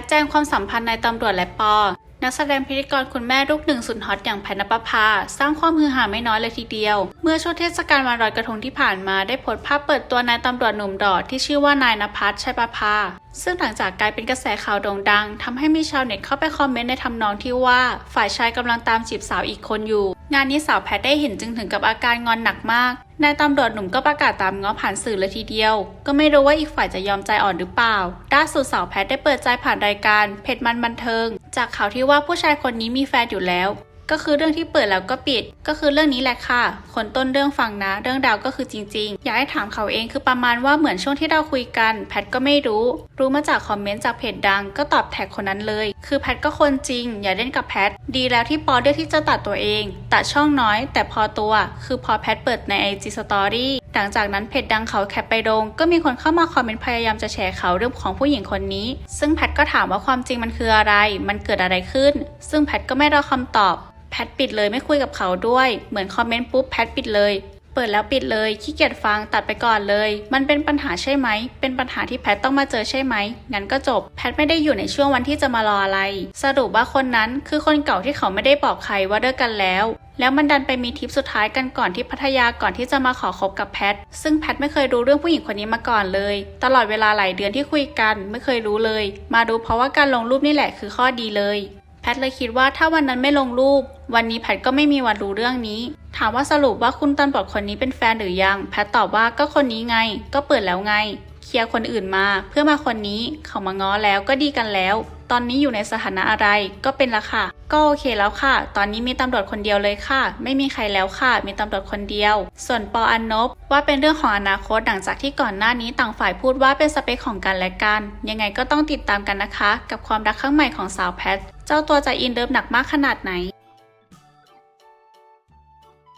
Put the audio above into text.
ทแจ้งความสัมพันธ์ในตำรวจและปอ นักแสดงพิธีกรคุณแม่ลูกหนึ่งสุดฮอตอย่างแพนปภา สร้างความฮือฮาไม่น้อยเลยทีเดียว เมื่อช่วงเทศกาลวันลอยกระทงที่ผ่านมาได้โพสต์ภาพเปิดตัวนายตำรวจหนุ่มดอดที่ชื่อว่านายนภัสชัยประภา ซึ่งหลังจากกลายเป็นกระแสข่าวโด่งดังทำให้มีชาวเน็ตเข้าไปคอมเมนต์ในทำนองที่ว่าฝ่ายชายกำลังตามจีบสาวอีกคนอยู่ งานนี้สาวแพทได้เห็นจึงถึงกับอาการงอนหนักมากนายตำรวจหนุ่มก็ประกาศตามง้อผ่านสื่อเลยทีเดียว ก็ไม่รู้ว่าอีกฝ่ายจะยอมใจอ่อนหรือเปล่าล่าสุดสาวแพทได้เปิดใจผ่านรายการเพจมันบันเทิง จากข่าวที่ว่าผู้ชายคนนี้มีแฟนอยู่แล้ว ก็คือเรื่องที่เปิดแล้วก็ปิด ก็คือเรื่องนี้แหละค่ะ คนต้นเรื่องฟังนะ เรื่องดาวก็คือจริงๆ อยากให้ถามเขาเองคือประมาณว่าเหมือนช่วงที่เราคุยกัน แพทก็ไม่รู้ รู้มาจากคอมเมนต์จากเพจดัง ก็ตอบแท็กคนนั้นเลย คือแพทก็คนจริง อย่าเล่นกับแพท ดีแล้วที่ปอเลือกที่จะตัดตัวเอง ตัดช่องน้อย แต่พอตัว คือพอแพทเปิดใน IG Story หลังจากนั้นเพจดังเขาแคปไปลงก็มีคนเข้ามาคอมเมนต์พยายามจะแชร์เขาเรื่องของผู้หญิงคนนี้ ซึ่งแพทก็ถามว่าความจริงมันคืออะไร มันเกิดอะไรขึ้น ซึ่งแพทก็ไม่รอคำตอบ พทปิดเลยไม่คุยกับเขาด้วย เหมือนคอมเมนต์ปุ๊บแพทปิดเลย เปิดแล้วปิดเลยขี้เกียจฟังตัดไปก่อนเลย มันเป็นปัญหาใช่ไหม เป็นปัญหาที่แพทต้องมาเจอใช่ไหมงั้นก็จบ แพทไม่ได้อยู่ในช่วงวันที่จะมารออะไร สรุปว่าคนนั้นคือคนเก่าที่เขาไม่ได้บอกใครว่าเลิกกันแล้วแล้วมันดันไปมีทริปสุดท้ายกันก่อนที่พัทยาก่อนที่จะมาขอคบกับแพท ซึ่งแพทไม่เคยรู้เรื่องผู้หญิงคนนี้มาก่อนเลย ตลอดเวลาหลายเดือนที่คุยกันไม่เคยรู้เลย มารู้เพราะว่าการลงรูปนี่แหละคือข้อดีเลย พทเลยคิดว่าถ้าวันนั้นไม่ลงรูป วันนี้แพทก็ไม่มีวันรู้เรื่องนี้ ถามว่าสรุปว่าคุณตำรวจคนนี้เป็นแฟนหรือยัง แพทตอบว่าก็คนนี้ไง ก็เปิดแล้วไง เคลียร์คนอื่นมา เพื่อมาคนนี้เขามาง้อแล้วก็ดีกันแล้ว ตอนนี้อยู่ในสถานะอะไร ก็เป็นละค่ะ ก็โอเคแล้วค่ะ ตอนนี้มีตำรวจคนเดียวเลยค่ะ ไม่มีใครแล้วค่ะ มีตำรวจคนเดียว ส่วนปออันนบว่าเป็นเรื่องของอนาคตหลังจากที่ก่อนหน้านี้ต่างฝ่ายพูดว่าเป็นสเปคของกันและกัน ยังไงก็ต้องติดตามกันนะคะ กับความรักครั้งใหม่ของสาวแพท เจ้าตัวจะอินเดิมหนักมากขนาดไหน